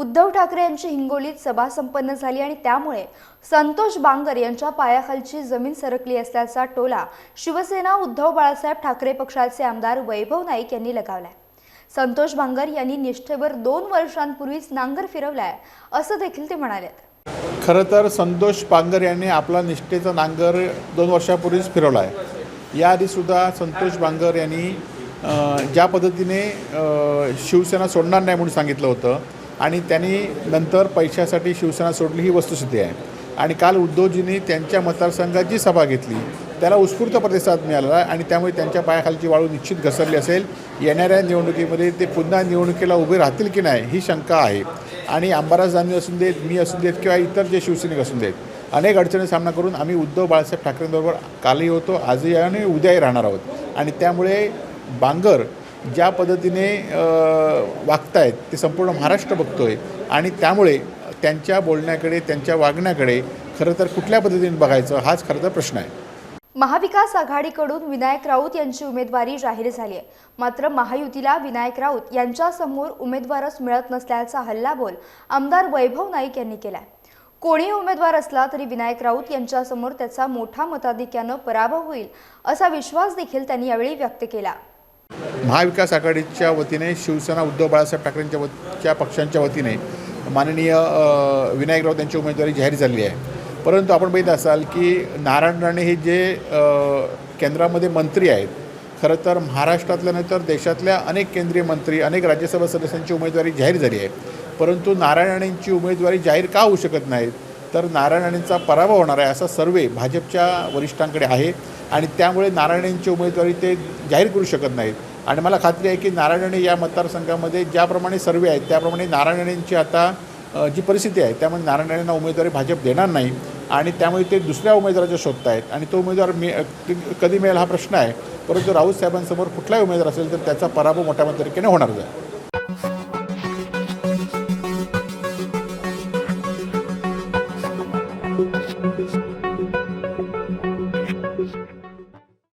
उद्धव ठाकरे यांची हिंगोलीत सभा संपन्न झाली आणि त्यामुळे संतोष बांगर यांच्या पायाखालची जमीन सरकली असल्याचा टोला शिवसेना उद्धव बाळासाहेब ठाकरे पक्षाचे आमदार वैभव नाईक यांनी लगावलाय. संतोष बांगर यांनी निष्ठेवर दोन वर्षांपूर्वीच नांगर फिरवलाय असं देखील ते म्हणाले खरं तर संतोष बांगर यांनी आपला निष्ठेचा नांगर दोन वर्षापूर्वीच फिरवला आहे याआधीसुद्धा संतोष बांगर यांनी ज्या पद्धतीने शिवसेना सोडणार नाही म्हणून सांगितलं होतं आणि त्यांनी नंतर पैशासाठी शिवसेना सोडली ही वस्तुस्थिती आहे. आणि काल उद्धवजींनी त्यांच्या मतदारसंघात जी सभा घेतली त्याला उत्स्फूर्त प्रतिसाद मिळाला आणि त्यामुळे त्यांच्या पायाखालची वाळू निश्चित घसरली असेल. येणाऱ्या निवडणुकीमध्ये ते पुन्हा निवडणुकीला उभे राहतील की नाही ही शंका आहे. आणि अंबादास दानवे असून देत मी असून देत किंवा इतर जे शिवसैनिक असून देत अनेक अडचणी सामना करून आम्ही उद्धव बाळासाहेब ठाकरेंबरोबर कालही होतो आजही आणि उद्याही राहणार आहोत. आणि त्यामुळे बांगर ज्या पद्धतीने वागतायत ते संपूर्ण महाराष्ट्र बघतो आहे आणि त्यामुळे त्यांच्या बोलण्याकडे त्यांच्या वागण्याकडे खरं तर कुठल्या पद्धतीने बघायचं हाच खरं तर प्रश्न आहे. महाविकास आघाडीकडून विनायक राऊत यांची उमेदवारी जाहीर झाली आहे. मात्र महायुतीला विनायक राऊत यांच्यासमोर उमेदवारच मिळत नसल्याचा हल्लाबोल आमदार वैभव नाईक यांनी केला कोणी उमेदवार असला तरी विनायक राऊत यांच्यासमोर त्याचा मोठा मताधिक्यानं पराभव होईल असा विश्वास देखील त्यांनी यावेळी व्यक्त केला. महाविकास आघाडीच्या वतीने शिवसेना उद्धव बाळासाहेब ठाकरेंच्या वच्या पक्षांच्या वतीने माननीय विनायक राऊत यांची उमेदवारी जाहीर झाली आहे. परंतु आपण बघित असाल की नारायण राणे हे जे केंद्रामध्ये मंत्री आहेत खरं तर महाराष्ट्रातल्या नाही तर देशातल्या अनेक केंद्रीय मंत्री अनेक राज्यसभा सदस्यांची उमेदवारी जाहीर झाली आहे. परंतु नारायण राणेंची उमेदवारी जाहीर का होऊ शकत नाहीत? तर नारायण पराभव होणार आहे असा सर्वे भाजपच्या वरिष्ठांकडे आहे. आणि त्यामुळे नारायणांची उमेदवारी ते जाहीर करू शकत नाहीत. आणि मला खात्री आहे की नारायण या मतदारसंघामध्ये ज्याप्रमाणे सर्वे आहेत त्याप्रमाणे नारायण आता जी परिस्थिती आहे त्यामुळे नारायणांना उमेदवारी भाजप देणार नाही. आणि त्यामुळे ते दुसऱ्या उमेदवाराच्या शोधत आहेत. आणि तो उमेदवार मी कधी मिळेल हा प्रश्न आहे. परंतु राऊत साहेबांसमोर कुठलाही उमेदवार असेल तर त्याचा पराभव मोठ्या मतदारिकेने होणार आहे.